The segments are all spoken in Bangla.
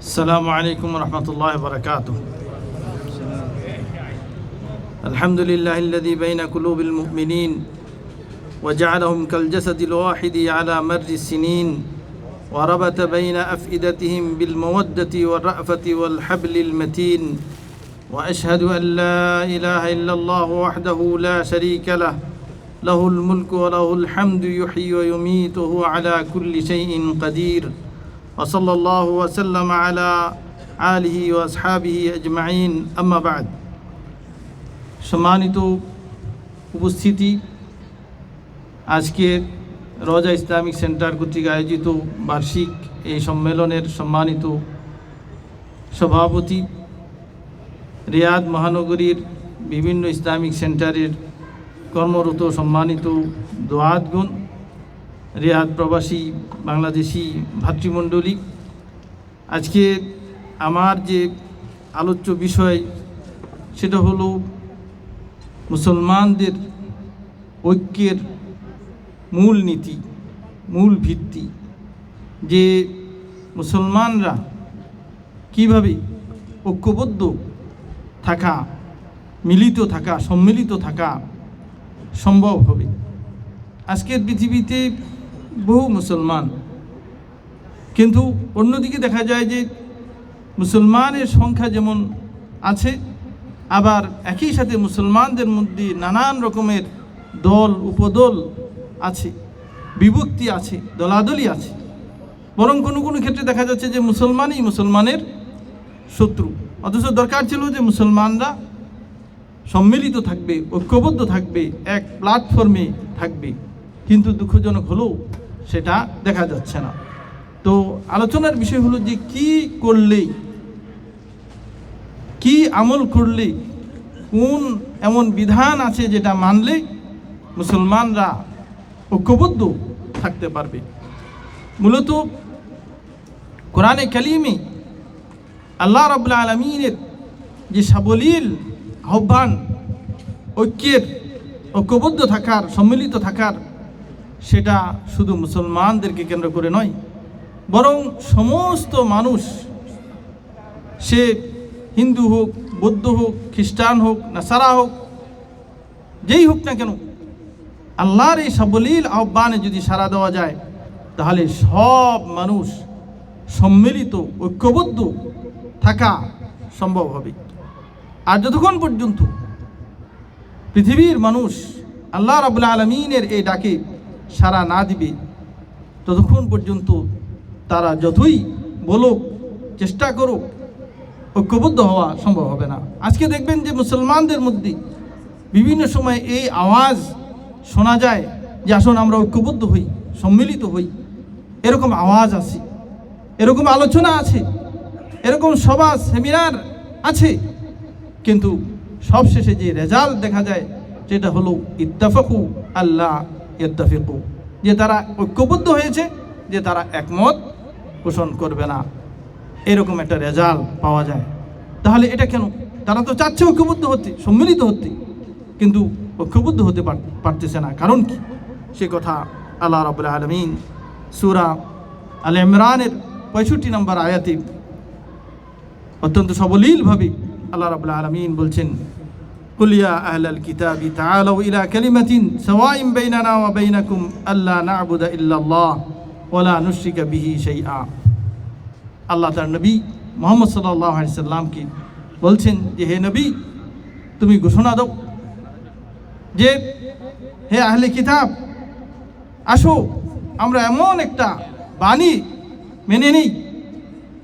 السلام عليكم ورحمة الله وبركاته. الحمد لله الذي بين قلوب المؤمنين وجعلهم كالجسد الواحد على مر السنين وربط بين أفئدتهم بالمودة والرأفة والحبل المتين. وأشهد أن لا إله إلا الله وحده لا شريك له. له الملك وله الحمد يحيي ويميت وهو على كل شيء قدير. وصلى الله وسلم على آله وأصحابه أجمعين أما بعد সম্মানিত উপস্থিতি আজকে রজা ইসলামিক সেন্টার কর্তৃক আয়োজিত বার্ষিক এই সম্মেলনের সম্মানিত সভাপতি রিয়াদ মহানগরীর বিভিন্ন ইসলামিক সেন্টারের কর্মরত সম্মানিত দোয়াতগুণ রিয়াদ প্রবাসী বাংলাদেশি ভাতৃমণ্ডলী, আজকে আমার যে আলোচ্য বিষয় সেটা হলো মুসলমানদের ঐক্যের মূল নীতি, মূল ভিত্তি, যে মুসলমানরা কীভাবে ঐক্যবদ্ধ থাকা, মিলিত থাকা, সম্মিলিত থাকা সম্ভব হবে। আজকের পৃথিবীতে বহু মুসলমান। কিন্তু অন্যদিকে দেখা যায় যে মুসলমানের সংখ্যা যেমন আছে, আবার একই সাথে মুসলমানদের মধ্যে নানান রকমের দল, উপদল আছে, বিভক্তি আছে, দলাদলি আছে। বরং কোনো কোনো ক্ষেত্রে দেখা যাচ্ছে যে মুসলমানই মুসলমানের শত্রু। অথচ দরকার ছিল যে মুসলমানরা সম্মিলিত থাকবে, ঐক্যবদ্ধ থাকবে, এক প্ল্যাটফর্মে থাকবে। কিন্তু দুঃখজনক হলেও সেটা দেখা যাচ্ছে না। তো আলোচনার বিষয় হলো যে কি করলে কি আমল করলে কোন এমন বিধান আছে যেটা মানলে মুসলমানরা ঐক্যবদ্ধ থাকতে পারবে? মূলত কোরআনে কালিমে আল্লাহ রাবুল্লা আলমিনের যে সাবলীল আহ্বান, ঐক্যের, ঐক্যবদ্ধ থাকার, সম্মিলিত থাকার সেটা শুধু মুসলমানদেরকে কেন্দ্র করে নয়, বরং সমস্ত মানুষ, সে হিন্দু হোক, বৌদ্ধ হোক, খ্রিস্টান হোক, নাসারা হোক, যেই হোক না কেন, আল্লাহর এই সাবলীল আহ্বানে যদি সাড়া দেওয়া যায়, তাহলে সব মানুষ সম্মিলিত, ঐক্যবদ্ধ থাকা সম্ভব হবে। আর যতক্ষণ পর্যন্ত পৃথিবীর মানুষ আল্লাহ রাবুল আলমিনের এই ডাকে সাড়া না দিবে, ততক্ষণ পর্যন্ত তারা যতই বলুক, চেষ্টা করুক, ঐক্যবদ্ধ হওয়া সম্ভব হবে না। আজকে দেখবেন যে মুসলমানদের মধ্যে বিভিন্ন সময় এই আওয়াজ শোনা যায় যে আসুন আমরা ঐক্যবদ্ধ হই, সম্মিলিত হই। এরকম আওয়াজ আছে, এরকম আলোচনা আছে, এরকম সভা, সেমিনার আছে। কিন্তু সবশেষে যে রেজাল্ট দেখা যায়, সেটা হলো ইত্তাফাকু আল্লাহ ইত্তাফিকু। যে তারা ঐক্যবদ্ধ হয়েছে, যে তারা একমত পোষণ করবে না। এরকম একটা রেজাল্ট পাওয়া যায়। তাহলে এটা কেন? তারা তো চাচ্ছে ঐক্যবদ্ধ হতে, সম্মিলিত হতে। কিন্তু ঐক্যবদ্ধ হতে পার- পারতেছে না। কারণ কি? সে কথা আল্লাহ রাবুল আলমিন সুরা আল ইমরানের পঁয়ষট্টি নম্বর আয়াতে অত্যন্ত সবলীলভাবে আল্লাহ রাবুল আলমিন বলছেন قل يا أهل الكتاب تعالوا إلى كلمة سواء بيننا وبينكم ألا نعبد إلا الله ولا نشرك به شيئا আল্লাহ তার নবী মোহাম্মদ সাল্লাহ সাল্লামকে বলছেন যে হে নবী তুমি ঘোষণা দাও যে হে আহলে কিতাব আসো আমরা এমন একটা বাণী মেনে নিই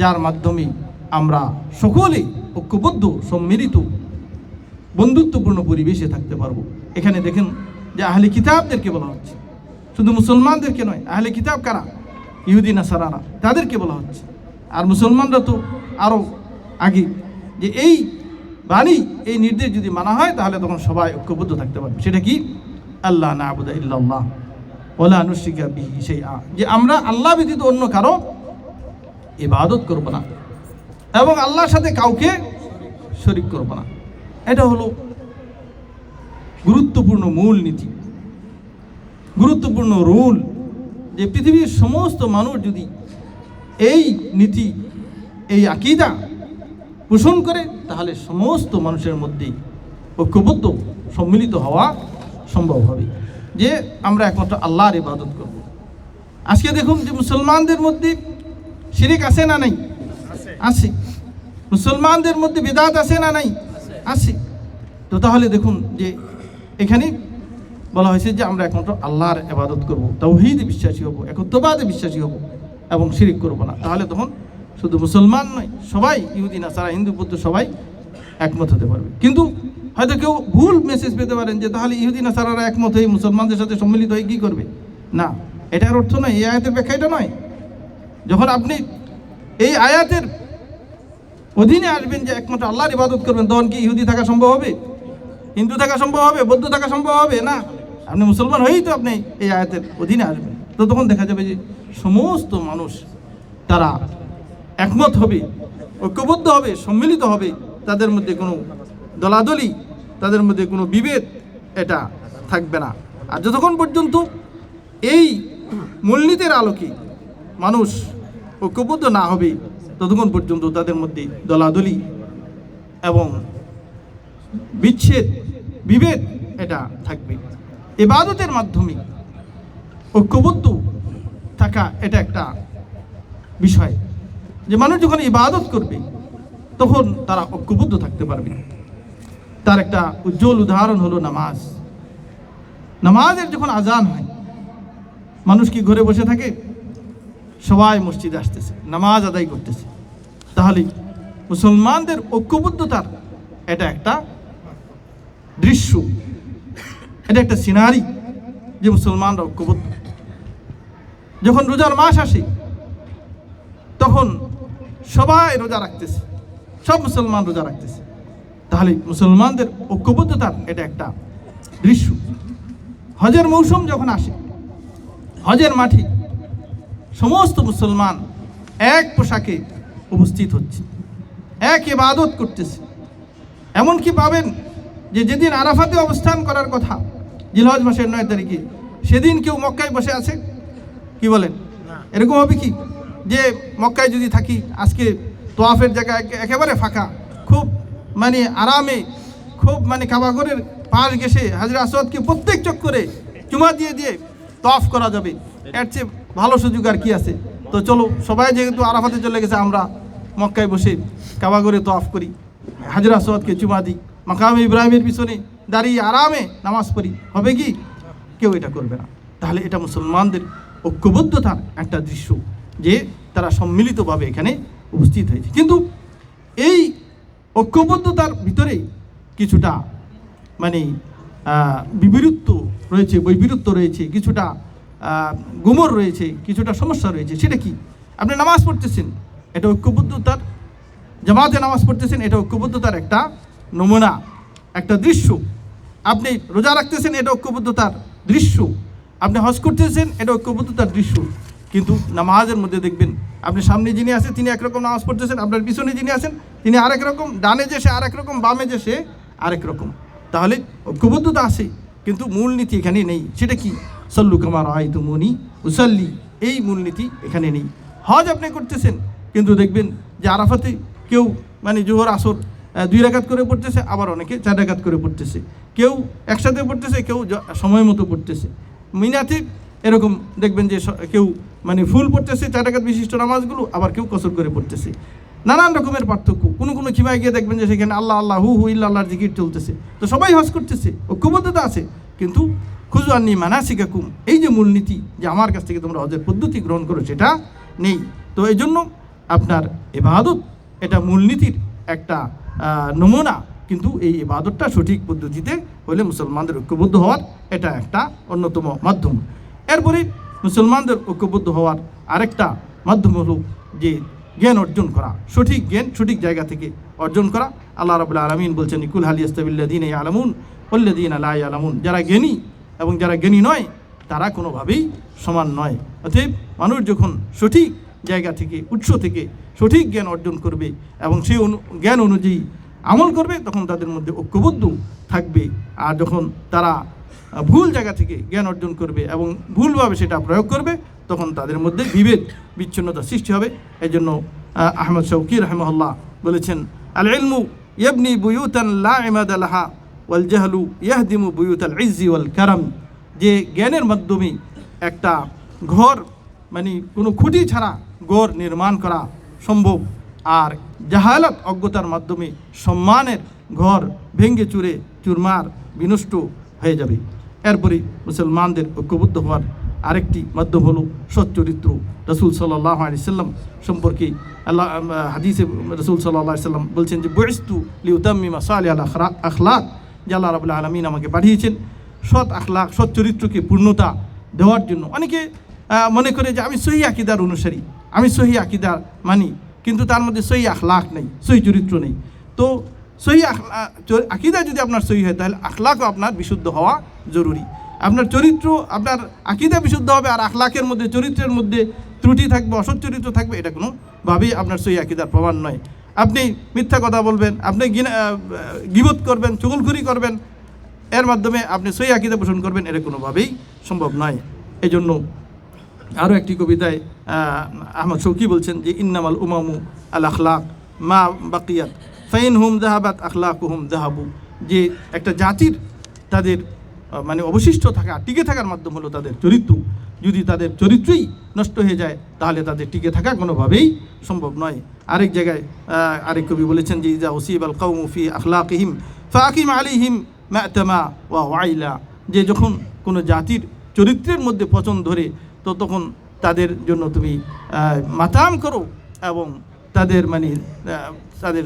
যার মাধ্যমে আমরা সকলে ঐক্যবদ্ধ সম্মিলিত বন্ধুত্বপূর্ণ পরিবেশে থাকতে পারব। এখানে দেখেন যে আহলে কিতাবদেরকে বলা হচ্ছে। শুধু মুসলমানদেরকে নয়, আহলে কিতাব কারা? ইহুদি না সারারা তাদেরকে বলা হচ্ছে। আর মুসলমানরা তো আরও আগে যে এই বাণী, এই নির্দেশ যদি মানা হয়, তাহলে তখন সবাই ঐক্যবদ্ধ থাকতে পারবে। সেটা কি? আল্লাহ না আবুদা ইল্লাল্লাহ ওলা আনুষ্ঠিকা বিহি সেই আ যে আমরা আল্লাহ ব্যতীত অন্য কারও ইবাদত করব না এবং আল্লাহর সাথে কাউকে শরিক করব না। এটা হলো গুরুত্বপূর্ণ মূল নীতি। গুরুত্বপূর্ণ রুল যে পৃথিবীর সমস্ত মানুষ যদি এই নীতি, এই আকিদা পোষণ করে, তাহলে সমস্ত মানুষের মধ্যে ঐক্যবদ্ধ, সম্মিলিত হওয়া সম্ভব হবে। যে আমরা একমাত্র আল্লাহর ইবাদত করব। আজকে দেখুন যে মুসলমানদের মধ্যে শিরিক আছে না নাই? আছে। মুসলমানদের মধ্যে বেদাত আছে না নাই? আছে। তো তাহলে দেখুন যে এখানে বলা হয়েছে যে আমরা একমাত্র আল্লাহর ইবাদত করব, তৌহিদে বিশ্বাসী হব, একত্ববাদে বিশ্বাসী হব এবং শিরিক করব না। তাহলে তখন শুধু মুসলমান নয়, সবাই ইহুদি না সারা হিন্দু, বৌদ্ধ সবাই একমত হতে পারবে। কিন্তু হয়তো কেউ ভুল মেসেজ পেতে পারেন যে তাহলে ইহুদি না সারারা একমত হয়ে মুসলমানদের সাথে সম্মিলিত হয়ে কী করবে? না, এটার অর্থ নয়, এই আয়াতের ব্যাখ্যা এটা নয়। যখন আপনি এই আয়াতের অধীনে আসবেন যে একমাত্র আল্লাহর ইবাদত করবেন, তখন কি ইহুদি থাকা সম্ভব হবে? হিন্দু থাকা সম্ভব হবে? বৌদ্ধ থাকা সম্ভব হবে? না। আপনি মুসলমান হয়েই তো আপনি এই আয়াতের অধীনে আসবেন। তো তখন দেখা যাবে যে সমস্ত মানুষ, তারা একমত হবে, ঐক্যবদ্ধ হবে, সম্মিলিত হবে। তাদের মধ্যে কোনো দলাদলি, তাদের মধ্যে কোনো বিভেদ এটা থাকবে না। আর যতক্ষণ পর্যন্ত এই মূলনীতির আলোকে মানুষ ঐক্যবদ্ধ না হবে ততক্ষণ পর্যন্ত তাদের মধ্যে দলাদলি এবং বিচ্ছেদ, বিভেদ এটা থাকবে। এবাদতের মাধ্যমে ঐক্যবদ্ধ থাকা এটা একটা বিষয়। যে মানুষ যখন ইবাদত করবে, তখন তারা ঐক্যবদ্ধ থাকতে পারবে। তার একটা উজ্জ্বল উদাহরণ হলো নামাজ। নামাজের যখন আজান হয়, মানুষ কি ঘরে বসে থাকে? সবাই মসজিদে আসতেছে, নামাজ আদায় করতেছে। তাহলে মুসলমানদের ঐক্যবদ্ধতার এটা একটা দৃশ্য, এটা একটা সিনারি যে মুসলমানরা ঐক্যবদ্ধ। যখন রোজার মাস আসে, তখন সবাই রোজা রাখতেছে, সব মুসলমান রোজা রাখতেছে। তাহলে মুসলমানদের ঐক্যবদ্ধতার এটা একটা দৃশ্য। হজের মৌসুম যখন আসে, হজের মাঠে সমস্ত মুসলমান এক পোশাকে উপস্থিত হচ্ছে এক ইবাদত করতেছে। এমনকি পাবেন যে যেদিন আরাফাতে অবস্থান করার কথা জিলহজ মাসের নয় তারিখে সেদিন কেউ মক্কায় বসে আছে? কি বলেন? এরকম হবে কি? যে মক্কায় যদি থাকি আজকে তোয়াফের জায়গা একে- একেবারে ফাঁকা খুব মানে আরামে খুব মানে কাবাগরের পাশ ঘেসে হাজরা আসাদকে প্রত্যেক চক্করে চুমা দিয়ে দিয়ে তফ করা যাবে। এর চেয়ে ভালো সুযোগ আর কি আছে? তো চলো, সবাই যেহেতু আরাফাতে চলে গেছে, আমরা মক্কায় বসে কাবাগরে তফ করি। হাজরা আসাদকে চুমা দিই। মাকাম ইব্রাহিমের পিছনে দাঁড়িয়ে আরামে নামাজ পড়ি। হবে কি? কেউ এটা করবে না। তাহলে এটা মুসলমানদের ঐক্যবদ্ধতার একটা দৃশ্য যে তারা সম্মিলিতভাবে এখানে উপস্থিত হয়েছে। কিন্তু এই ঐক্যবদ্ধতার ভিতরে কিছুটা মানে বিবিরুত্ব রয়েছে বৈবিরুত্ব রয়েছে, কিছুটা গুমর রয়েছে, কিছুটা সমস্যা রয়েছে, সেটা কি? আপনি নামাজ পড়তেছেন, এটা ঐক্যবদ্ধতার, জামাতে নামাজ পড়তেছেন, এটা ঐক্যবদ্ধতার একটা নমুনা, একটা দৃশ্য। আপনি রোজা রাখতেছেন, এটা ঐক্যবদ্ধতার দৃশ্য। আপনি হজ করতেছেন, এটা ঐক্যবদ্ধতার দৃশ্য। কিন্তু নামাজের মধ্যে দেখবেন, আপনি সামনে যিনি আছেন, তিনি একরকম নামাজ পড়তেছেন, আপনার পিছনে যিনি আছেন, তিনি আরেক রকম, ডানে যে সে আরেক রকম, বামে যে সে আরেক রকম। তাহলে ঐক্যবদ্ধতা আছে, কিন্তু মূলনীতি এখানে নেই। সেটা কি? সল্লু কামার আয় তুমনি উসাল্লি। এই মূলনীতি এখানে নেই। হজ আপনি করতেছেন, কিন্তু দেখবেন যে আরাফাতে কেউ মানে জোহর, আসর দুই রাকাত করে পড়তেছে, আবার অনেকে চার রাকাত করে পড়তেছে। কেউ একসাথে পড়তেছে, কেউ সময় মতো পড়তেছে। মিনাতে এরকম দেখবেন যে কেউ মানে ফুল পড়তেছে, চার রাকাত বিশিষ্ট নামাজগুলো, আবার কেউ কসর করে পড়তেছে। নানান রকমের পার্থক্য। কোনো কোনো খিমায় গিয়ে দেখবেন যে সেখানে আল্লাহ আল্লাহ, হু হু ইল্লা আল্লাহর জিকির চলতেছে। তো সবাই হজ করতেছে, ঐক্যবদ্ধতা আছে, কিন্তু খুজু আন্নি মানাসিকাকুম। এই যে মূলনীতি যে আমার কাছ থেকে তোমরা হজের পদ্ধতি গ্রহণ করো, সেটা নেই। তো এই জন্য আপনার এবাদত, এটা মূলনীতির একটা নমুনা। কিন্তু এই ইবাদতটা সঠিক পদ্ধতিতে হলে মুসলমানদের ঐক্যবদ্ধ হওয়ার এটা একটা অন্যতম মাধ্যম। এরপরে মুসলমানদের ঐক্যবদ্ধ হওয়ার আরেকটা মাধ্যম হলো যে জ্ঞান অর্জন করা। সঠিক জ্ঞান সঠিক জায়গা থেকে অর্জন করা। আল্লাহ রাবুল্লাহ আলমিন বলছেন, ইকুল হালি আস্তাবিল্লাদিন আলামুন উল্লাদিন আল্লাহ আলামুন যারা জ্ঞানী এবং যারা জ্ঞানী নয় তারা কোনোভাবেই সমান নয়। অতএব মানুষ যখন সঠিক জায়গা থেকে উৎস থেকে সঠিক জ্ঞান অর্জন করবে এবং সেই জ্ঞান অনুযায়ী আমল করবে তখন তাদের মধ্যে ঐক্যবদ্ধ থাকবে। আর যখন তারা ভুল জায়গা থেকে জ্ঞান অর্জন করবে এবং ভুলভাবে সেটা প্রয়োগ করবে তখন তাদের মধ্যে বিভেদ বিচ্ছিন্নতা সৃষ্টি হবে। এই জন্য আহ, আহমদ শৌকি রহমহল্লা বলেছেন আল ইলমু ইয়াবনি বুয়ুতান লা ইমাদ লাহা। ওয়াল জাহলু ইয়াহদিমু বুয়ুত আল ইজ্জি ওয়াল কারাম। যে জ্ঞানের মাধ্যমে একটা ঘর মানে কোনো খুঁটি ছাড়া ঘর নির্মাণ করা সম্ভব। আর জাহালত অজ্ঞতার মাধ্যমে সম্মানের ঘর ভেঙ্গে চুরে চুরমার বিনষ্ট হয়ে যাবে। এরপরে মুসলমানদের ঐক্যবদ্ধ হওয়ার আরেকটি মাধ্যম হলো সচ্চরিত্র রসুল সাল্লাহ সাল্লাম সম্পর্কে আল্লাহ হাদিসে রসুল সাল্লাহ সাল্লাম বলছেন যে বয়স্তু লিউতাম্মিমা সালি আল আখলাক। যে আল্লাহ রাবুল্লাহ আলমিন আমাকে পাঠিয়েছেন সৎ আখলাক সৎ চরিত্রকে পূর্ণতা দেওয়ার জন্য। অনেকে মনে করে যে আমি সহি আকিদার অনুসারী, আমি সহি আকিদার মানি, কিন্তু তার মধ্যে সহি আখলাক নেই, সহি চরিত্র নেই। তো সহি আকিদা যদি আপনার সহি হয়, তাহলে আখলাকও আপনার বিশুদ্ধ হওয়া জরুরি। আপনার চরিত্র, আপনার আকিদা বিশুদ্ধ হবে আর আখলাকের মধ্যে, চরিত্রের মধ্যে ত্রুটি থাকবে, অসৎ চরিত্র থাকবে, এটা কোনোভাবেই আপনার সহি আকিদার প্রমাণ নয়। আপনি মিথ্যা কথা বলবেন আপনি গিবত করবেন চুগলখুরি করবেন এর মাধ্যমে আপনি সহি আকিদা পোষণ করবেন এটা কোনোভাবেই সম্ভব নয়। এই জন্য আরও একটি কবিতায় আহ, আহমদ শৌকি বলছেন যে ইন্নামাল উমামু আল আখলাক মা বাকিয়াত ফাইন হুম জাহাবাত আখলাক হুম জাহাবু যে একটা জাতির তাদের মানে অবশিষ্ট থাকা টিকে থাকার মাধ্যম হলো তাদের চরিত্র। যদি তাদের চরিত্রই নষ্ট হয়ে যায়, তাহলে তাদের টিকে থাকা কোনোভাবেই সম্ভব নয়। আরেক জায়গায় আরেক কবি বলেছেন যে, ইজা ওসিব আল কৌমুফি আখলাকিহিম ফাকিম আলিহিম ম্যাতমা ওয়া ওয়াইলা। যে যখন কোনো জাতির চরিত্রের মধ্যে পচন ধরে, তো তখন তাদের জন্য তুমি মাতাম করো এবং তাদের মানে তাদের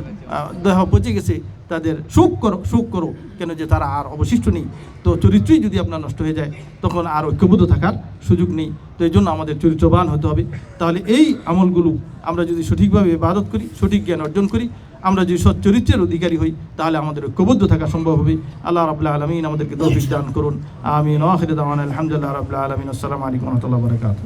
দেহ পচে গেছে। তাদের শোক করো শোক করো কেন যে তারা আর অবশিষ্ট নেই। তো চরিত্রই যদি আপনার নষ্ট হয়ে যায়, তখন আর ঐক্যবদ্ধ থাকার সুযোগ নেই। তো এই জন্য আমাদের চরিত্রবান হতে হবে। তাহলে এই আমলগুলো আমরা যদি সঠিকভাবে ইবাদত করি, সঠিক জ্ঞান অর্জন করি, আমরা যদি সৎ চরিত্রের অধিকারী হই, তাহলে আমাদের ঐক্যবদ্ধ থাকা সম্ভব হবে। আল্লাহ রাবুল্লাহ আলমিন আমাদেরকে তৌফিক দান করুন। আমিন। ওয়াখির দাওয়ান আলহামদুলিল্লাহ রাবুল্লাহ আলমিন। আসসালামু আলাইকুম রহমতুল্লাহ বরকাত